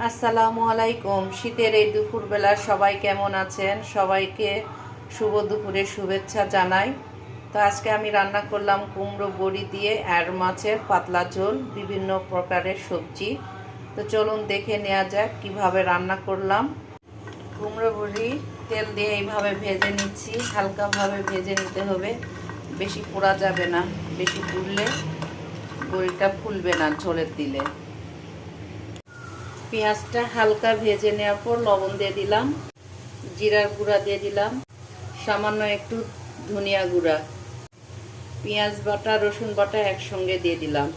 আসসালামু আলাইকুম। শীতের এই দুপুরবেলা সবাই কেমন আছেন? সবাইকে শুভ দুপুরের শুভেচ্ছা জানাই। তো আজকে আমি রান্না করলাম কুমড়ো বড়ি দিয়ে, আর মাছের পাতলা ঝোল, বিভিন্ন প্রকারের সবজি। তো চলুন দেখে নেওয়া যাক কীভাবে রান্না করলাম। কুমড়ো বড়ি তেল দিয়ে এইভাবে ভেজে নিচ্ছি। হালকাভাবে ভেজে নিতে হবে। বেশি পোড়া যাবে না। বেশি পুড়লে বড়িটা ফুলবে না ঝোলের দিলে। পেঁয়াজটা হালকা ভেজে নেওয়ার পর লবণ দিয়ে দিলাম, জিরার গুঁড়া দিয়ে দিলাম, সামান্য একটু ধনিয়া গুঁড়া, পেঁয়াজ বাটা, রসুন বাটা একসঙ্গে দিয়ে দিলাম।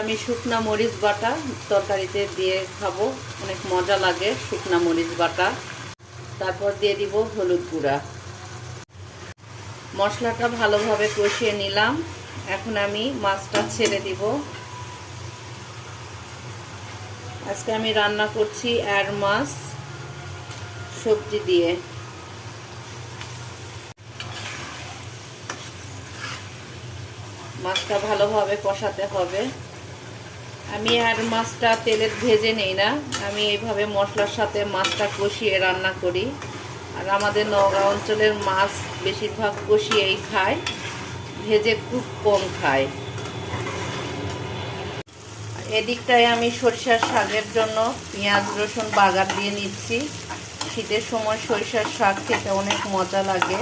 আমি শুকনা মরিচ বাটা তরকারিতে দিয়ে খাব, অনেক মজা লাগে শুকনা মরিচ বাটা। তারপর দিয়ে দিব হলুদ গুঁড়া। মশলাটা ভালোভাবে কষিয়ে নিলাম। এখন আমি মাছটা ছেড়ে দিব। আজকে আমি রান্না করছি আর মাছ সবজি দিয়ে। মাছটা ভালোভাবে কষাতে হবে। আমি আর মাছটা তেলে ভেজে নেই না, আমি এইভাবে মশলার সাথে মাছটা কষিয়ে রান্না করি। আর আমাদের নগাঁও অঞ্চলের মাছ বেশিরভাগ কষিয়েই খায়। ভেজে খুব কম খায় এদিকটায় আমি সরিষার শাকের জন্য পেঁয়াজ, রসুন, বাগার দিয়ে নিচ্ছি। শীতের সময় সরিষার শাক খেতে অনেক মজা লাগে।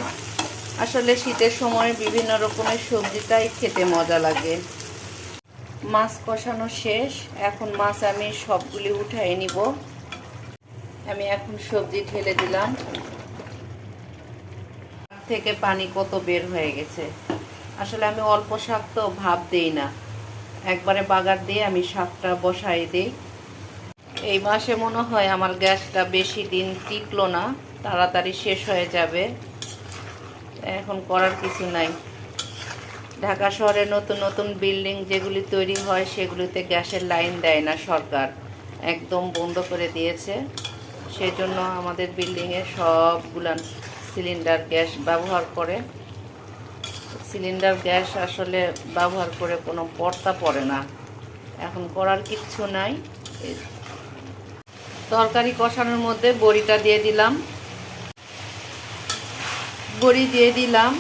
আসলে শীতের সময় বিভিন্ন রকমের সবজিটাই খেতে মজা লাগে। মাছ কষানো শেষ। এখন মাছ আমি সবগুলি উঠাই নিব। আমি এখন সবজি ঢেলে দিলাম। থেকে পানি কত বের হয়ে গেছে? আসলে আমি অল্প শাক তো ভাব দেই না। একবারে বাগার দিয়ে আমি শাকটা বসাই দিই। এই মাসে মনে হয় আমার গ্যাসটা বেশি দিন টিকলো না, তাড়াতাড়ি শেষ হয়ে যাবে। এখন করার কিছু নাই। ঢাকা শহরে নতুন নতুন বিল্ডিং যেগুলি তৈরি হয়, সেগুলিতে গ্যাসের লাইন দেয় না সরকার। একদম বন্ধ করে দিয়েছে। সেজন্য আমাদের বিল্ডিংয়ে সবগুলান সিলিন্ডার গ্যাস ব্যবহার করে। সিলিন্ডার গ্যাস আসলে ব্যবহার করে কোনো পর্তা পড়ে না। এখন করার কিচ্ছু নাই। তরকারি কষানোর মধ্যে বড়িটা দিয়ে দিলাম। বড়ি দিয়ে দিলাম।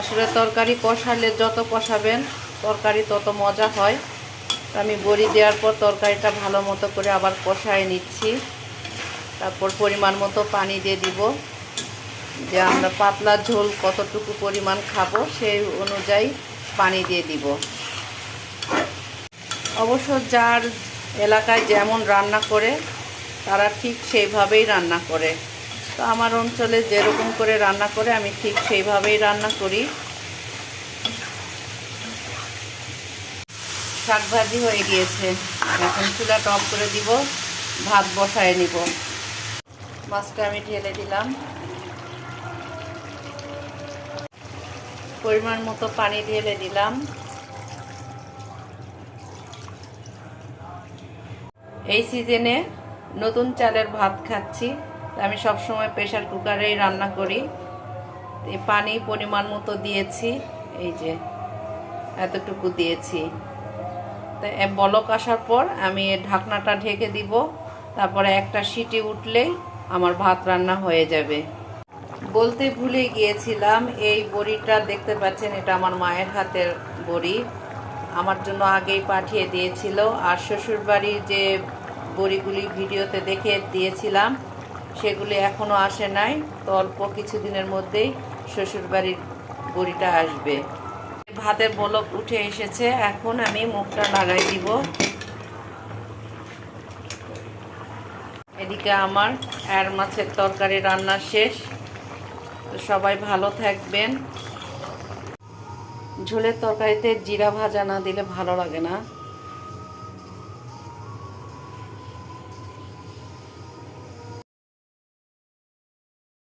আসলে তরকারি কষালে যত কষাবেন, তরকারি তত মজা হয়। আমি বড়ি দেওয়ার পর তরকারিটা ভালো মতো করে আবার কষায় নিচ্ছি। তারপর পরিমাণ মতো পানি দিয়ে দিব। যে আমরা পাতলা ঝোল কতটুকু পরিমাণ খাব সেই অনুযায়ী পানি দিয়ে দিব। অবশ্য যার এলাকায় যেমন রান্না করে, তারা ঠিক সেইভাবেই রান্না করে। তো আমার অঞ্চলে যেরকম করে রান্না করে, আমি ঠিক সেইভাবেই রান্না করি। শাক ভাজি হয়ে গিয়েছে। এখন চুলাটা অফ করে দিব, ভাত বসায় নিব। মাছটা আমি ঢেলে দিলাম। পরিমাণ মতো পানি ঢেলে দিলাম। এই সিজনে নতুন চালের ভাত খাচ্ছি। আমি সব সময় প্রেশার কুকারেই রান্না করি। পানি পরিমাণ মতো দিয়েছি, এই যে এতটুকু দিয়েছি। তো বলক আসার পর আমি ঢাকনাটা ঢেকে দিব, তারপরে একটা সিটি উঠলেই আমার ভাত রান্না হয়ে যাবে। বলতে ভুলে গিয়েছিলাম, এই বড়িটা দেখতে পাচ্ছেন, এটা আমার মায়ের হাতের বড়ি। আমার জন্য আগেই পাঠিয়ে দিয়েছিল। আর শ্বশুরবাড়ির যে বড়িগুলি ভিডিওতে দেখে দিয়েছিলাম, সেগুলি এখনও আসে নাই। তো অল্প কিছুদিনের মধ্যেই শ্বশুরবাড়ির বড়িটা আসবে। ভাতের বলক উঠে এসেছে। এখন আমি মুখটা লাগাই দিব। এদিকে আমার আর মাছের তরকারি রান্না শেষ। সবাই ভালো থাকবেন। ঝোলের তরকারিতে জিরা ভাজা না দিলে ভালো লাগে না।